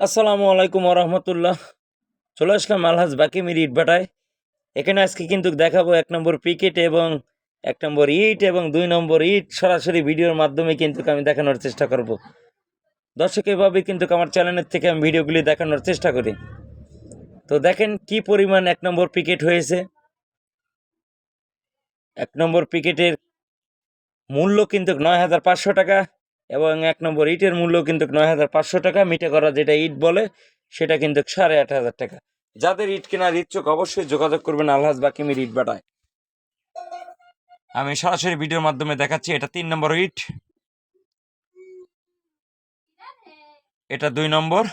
আসসালামু আলাইকুম রহমতুল্লাহ চলে আসলাম আলহাজ বাকিমির ইট বাটায় এখানে আজকে কিন্তু দেখাবো এক নম্বর পিকেট এবং এক নম্বর ইট এবং দুই নম্বর ইট সরাসরি ভিডিওর মাধ্যমে কিন্তু আমি দেখানোর চেষ্টা করব। দর্শক, এভাবে কিন্তু আমার চ্যানেলের থেকে আমি ভিডিওগুলি দেখানোর চেষ্টা করি। তো দেখেন কি পরিমাণ এক নম্বর পিকেট হয়েছে। এক নম্বর পিকেটের মূল্য কিন্তু নয় হাজার পাঁচশো টাকা। এবং এক নম্বর ইটের মূল্য কিন্তু নয় হাজার পাঁচশো টাকা মিটে করা যেটা ইট বলে, সেটা কিন্তু সাড়ে আট হাজার টাকা। যাদের ইট কেনার ইচ্ছুক অবশ্যই যোগাযোগ করবেন আলহাজ বাকিমির ইট বাটায়। আমি সরাসরি ভিডিওর মাধ্যমে দেখাচ্ছি, এটা তিন নম্বর ইট। এটা দুই নম্বর,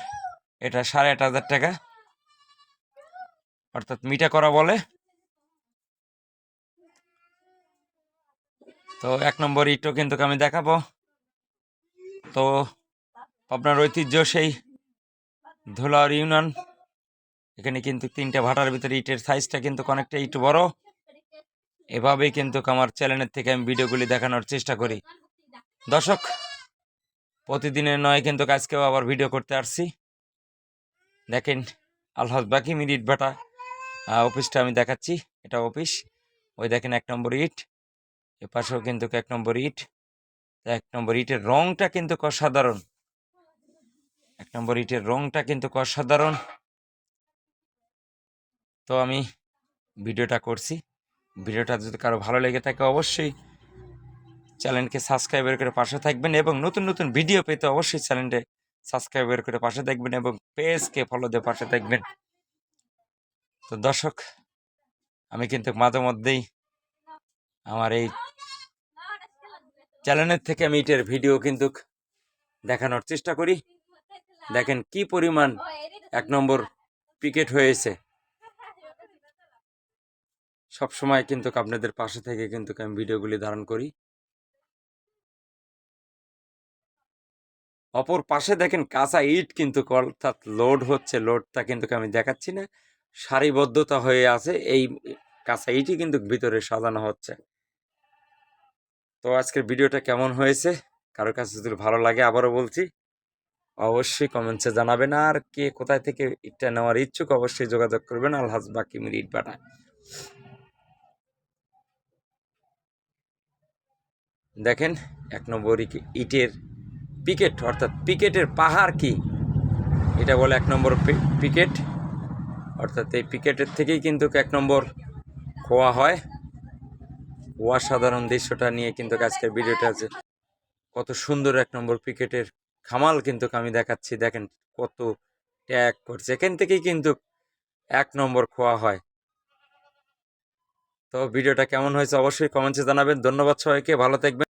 এটা সাড়ে আট হাজার টাকা। অর্থাৎ মিটা করা বলে। তো এক নম্বর ইটও কিন্তু আমি দেখাবো। তো আপনার ঐতিহ্য সেই ধুলার ইউনিয়ন এখানে কিন্তু তিনটা ভাটার ভিতরে ইটের সাইজটা কিন্তু অনেকটা ইট বড়। এভাবেই কিন্তু আমার চ্যানেলের থেকে আমি ভিডিওগুলি দেখানোর চেষ্টা করি। দর্শক, প্রতিদিনের নয় কিন্তু আজকেও আবার ভিডিও করতে আসছি। দেখেন আলহাজ বাকি মিনিট ভাটা অফিসটা আমি দেখাচ্ছি। এটা অফিস ওই দেখেন এক নম্বর ইট। এ পাশেও কিন্তু এক নম্বর ইট। এক নম্বর, ইটের রংটা কিন্তু অসাধারণ। এক নম্বর, ইটের রংটা কিন্তু অসাধারণ। তো আমি ভিডিওটা করছি। ভিডিওটা যদি কারও ভালো লেগে থাকে, অবশ্যই চ্যানেলকে সাবস্ক্রাইবার করে পাশে থাকবেন এবং নতুন নতুন ভিডিও পেতে অবশ্যই চ্যানেলটা সাবস্ক্রাইবার করে পাশে থাকবেন এবং পেজকে ফলো দিয়ে পাশে থাকবেন। তো দর্শক, আমি কিন্তু মাঝে মধ্যেই আমার এই চ্যানেলের থেকে আমি ইটের ভিডিও কিন্তু দেখানোর চেষ্টা করি। দেখেন কি পরিমাণ এক নম্বর পিকেট হয়েছে। সব সময় কিন্তু আপনাদের পাশে থেকে কিন্তু আমি ভিডিওগুলি ধারণ করি। অপর পাশে দেখেন কাঁচা ইট কিন্তু অর্থাৎ লোড হচ্ছে, লোডটা কিন্তু আমি দেখাচ্ছি না। সারিবদ্ধতা হয়ে আছে, এই কাঁচা ইটই কিন্তু ভিতরে সাজানো হচ্ছে। তো আজকের ভিডিওটা কেমন হয়েছে? কারোর কাছে যদি ভালো লাগে আবারও বলছি, অবশ্যই কমেন্টসে জানাবেন। আর কে কোথায় থেকে ইটটা নেওয়ার ইচ্ছুক অবশ্যই যোগাযোগ করবেন আলহাজ বাকিমির ইট বাটায় দেখেন, এক নম্বর ইটের পিকেট, অর্থাৎ পিকেটের পাহাড় কি? এটা বলে এক নম্বর পিকেট। অর্থাৎ এই পিকেটের থেকেই কিন্তু এক নম্বর খোয়া হয়। অসাধারণ দৃশ্যটা নিয়ে কিন্তু আজকে ভিডিওটা আছে। কত সুন্দর এক নম্বর ক্রিকেটের খামাল কিন্তু আমি দেখাচ্ছি। দেখেন কত ট্যাগ করছে। এখান থেকেই কিন্তু এক নম্বর খোয়া হয়। তো ভিডিওটা কেমন হয়েছে অবশ্যই কমেন্টসে জানাবেন। ধন্যবাদ সবাইকে। ভালো থাকবেন।